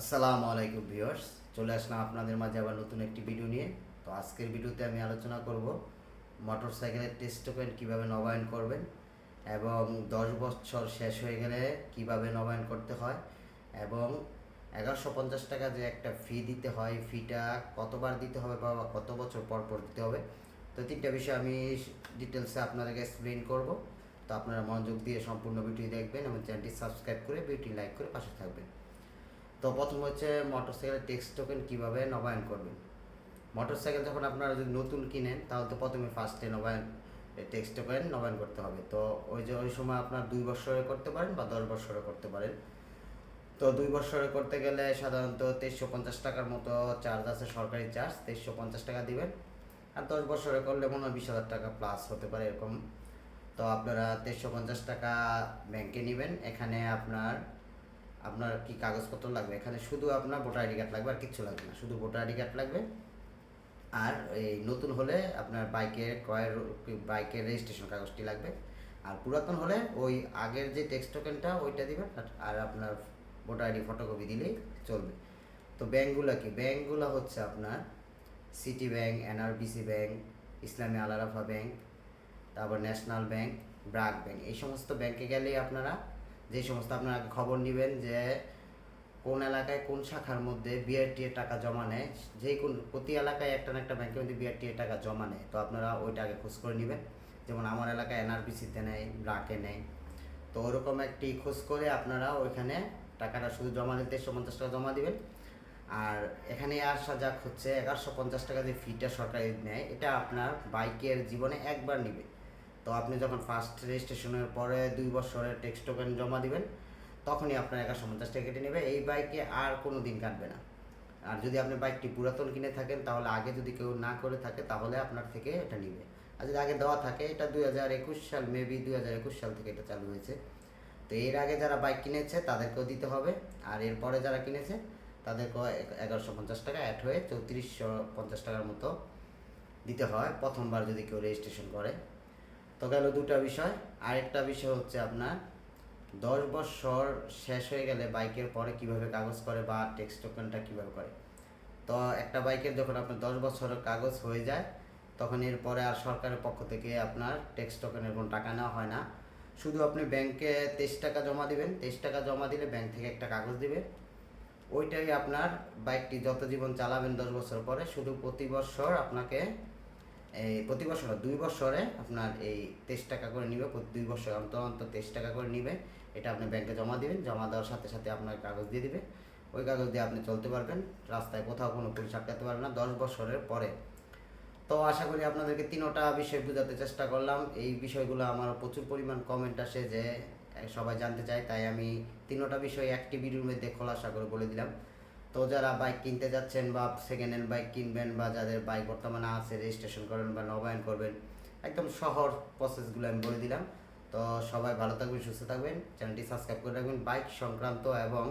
আসসালামু আলাইকুম ভিউয়ার্স, চলে আসলাম আপনাদের মাঝে আবার নতুন একটি ভিডিও নিয়ে। তো আজকের ভিডিওতে আমি আলোচনা করব মোটর সাইকেলের টেস্ট টোকেন কীভাবে নবায়ন করবেন এবং দশ বছর শেষ হয়ে গেলে কীভাবে নবায়ন করতে হয় এবং এগারোশো পঞ্চাশ টাকা যে একটা ফি দিতে হয় ফিটা কতবার দিতে হবে বা কত বছর পর পর দিতে হবে, তো তিনটা বিষয় আমি ডিটেলসে আপনাদেরকে এক্সপ্লেন করব। তো আপনারা মনোযোগ দিয়ে সম্পূর্ণ ভিডিও দেখবেন এবং চ্যানেলটি সাবস্ক্রাইব করে, ভিডিওটি লাইক করে পাশে থাকবেন। তো প্রথম হচ্ছে মোটরসাইকেলের টেক্সট টোকেন কীভাবে নবায়ন করবেন? মোটরসাইকেল যখন আপনারা যদি নতুন কিনেন, তাহলে তো প্রথমে ফার্স্টে নবায়ন টেক্সট টোকেন নবায়ন করতে হবে। তো ওই যে, ওই সময় আপনার দুই বছরে করতে পারেন বা দশ বছরে করতে পারেন। তো দুই বছরে করতে গেলে সাধারণত তেইশশো পঞ্চাশ টাকার মতো চার্জ আছে, সরকারি চার্জ তেইশশো পঞ্চাশ টাকা দিবেন। আর দশ বছরে করলে মনে হয় বিশ হাজার টাকা প্লাস হতে পারে এরকম। তো আপনারা তেইশশো পঞ্চাশ টাকা ব্যাংকে নেবেন। এখানে আপনার আপনার কি কাগজপত্র লাগবে? এখানে শুধু আপনার ভোটার আইডি কার্ড লাগবে আর কিচ্ছু লাগবে না। শুধু ভোটার আইডি কার্ড লাগবে। আর এই নতুন হলে আপনার বাইকের ক্রয়ের বাইকের রেজিস্ট্রেশন কাগজটি লাগবে। আর পুরাতন হলে ওই আগের যে টেক্সট টোকেনটা ওইটা দিবেন আর- আপনার ভোটার আইডি ফটোকপি দিলেই চলবে। তো ব্যাঙ্কগুলো কি? ব্যাঙ্কগুলো হচ্ছে আপনার city bank NRBC bank Islami Alarafah bank, তারপর ন্যাশনাল ব্যাংক ব্রাক ব্যাংক। এই সমস্ত ব্যাংকে গেলেই আপনারা যে সমস্ত আপনারা খবর নেবেন যে কোন এলাকায় কোন শাখার মধ্যে বিআরটি এর টাকা জমা নেয়, যে কোন প্রতি এলাকায় একটা না একটা ব্যাংকের মধ্যে বিআরটি এর টাকা জমা নেয়। তো আপনারা ওইটা আগে খোঁজ করে নেবেন। যেমন আমার এলাকায় এনআরপিসিতে নেয় ব্রাকে নেয় তো ওরকম একটি খোঁজ করে আপনারা ওইখানে টাকাটা শুধু জমা দিতে একশো পঞ্চাশ টাকা জমা দিবেন। আর এখানে আসা যাক হচ্ছে এগারোশো পঞ্চাশ টাকা যে ফিটা সরকারি নেয়, এটা আপনার বাইকের জীবনে একবার নিবে। তো আপনি যখন ফার্স্ট রেজিস্ট্রেশনের পরে দুই বছরের টেক্সট টোকেন জমা দিবেন, তখনই আপনার এগারোশো পঞ্চাশ টাকা কেটে নেবে। এই বাইকে আর কোনো দিন কাটবে না। আর যদি আপনি বাইকটি পুরাতন কিনে থাকেন, তাহলে আগে যদি কেউ না করে থাকে, তাহলে আপনার থেকে এটা নিবে। আর যদি আগে দেওয়া থাকে, এটা দুই হাজার একুশ সাল মেবি দুই হাজার একুশ সাল থেকে এটা চালু হয়েছে। তো এর আগে যারা বাইক কিনেছে, তাদেরকেও দিতে হবে। আর এরপরে যারা কিনেছে, তাদেরকেও এক- এগারোশো পঞ্চাশ টাকা অ্যাড হয়ে চৌত্রিশশো পঞ্চাশ টাকার মতো দিতে হয়। প্রথমবার যদি কেউ রেজিস্ট্রেশন করে। তো গেল দুটা বিষয়। আরেকটা বিষয় হচ্ছে আপনার, দশ বছর শেষ হয়ে গেলে বাইকের পরে কীভাবে কাগজ করে বা টেক্সট টোকেনটা কীভাবে করে? তো একটা বাইকের যখন আপনার দশ বছরের কাগজ হয়ে যায়, তখন এরপরে আর সরকারের পক্ষ থেকে আপনার টেক্সট টোকেনের কোনো টাকা নেওয়া হয় না। শুধু আপনি ব্যাংকে তেইশ টাকা জমা দিবেন, তেইশ টাকা জমা দিলে ব্যাংক থেকে একটা কাগজ দিবে। ওইটাই আপনার বাইকটি যত জীবন চালাবেন দশ বছর পরে, শুধু প্রতি বছর আপনাকে এই প্রতি বছর, দুই বছরে আপনার এই তেইশ টাকা করে নিবে, প্রতি দুই বছর অন্তর অন্তর তেইশ টাকা করে নিবে। এটা আপনি ব্যাংকে জমা দিবেন, জমা দেওয়ার সাথে সাথে আপনার কাগজ দিয়ে দিবে। ওই কাগজ দিয়ে আপনি চলতে পারবেন, রাস্তায় কোথাও কোনো পুলিশ আটকাতে পারবে না, দশ বছরের পরে। তো আশা করি আপনাদেরকে তিনোটা বিষয় বোঝাতে চেষ্টা করলাম। এই বিষয়গুলো আমার প্রচুর পরিমাণ কমেন্ট আসে যে, সবাই জানতে চায়, তাই আমি তিনোটা বিষয় একটি ভিডিওর মধ্যে খোলাসা করে বলে দিলাম। তো যারা বাইক কিনতে যাচ্ছেন বা সেকেন্ড হ্যান্ড বাইক কিনবেন বা যাদের বাইক বর্তমানে আছে রেজিস্ট্রেশন করবেন বা নবায়ন করবেন, একদম সহজ প্রসেসগুলো আমি বলে দিলাম। তো সবাই ভালো থাকবেন, সুস্থ থাকবেন। চ্যানেলটি সাবস্ক্রাইব করে রাখবেন। বাইক সংক্রান্ত এবং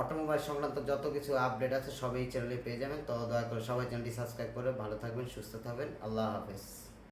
অটোমোবাইল সংক্রান্ত যত কিছু আপডেট আছে সবই চ্যানেলে পেয়ে যাবেন। তো দয়া করে সবাই চ্যানেলটি সাবস্ক্রাইব করে ভালো থাকবেন, সুস্থ থাকবেন। আল্লাহ হাফেজ।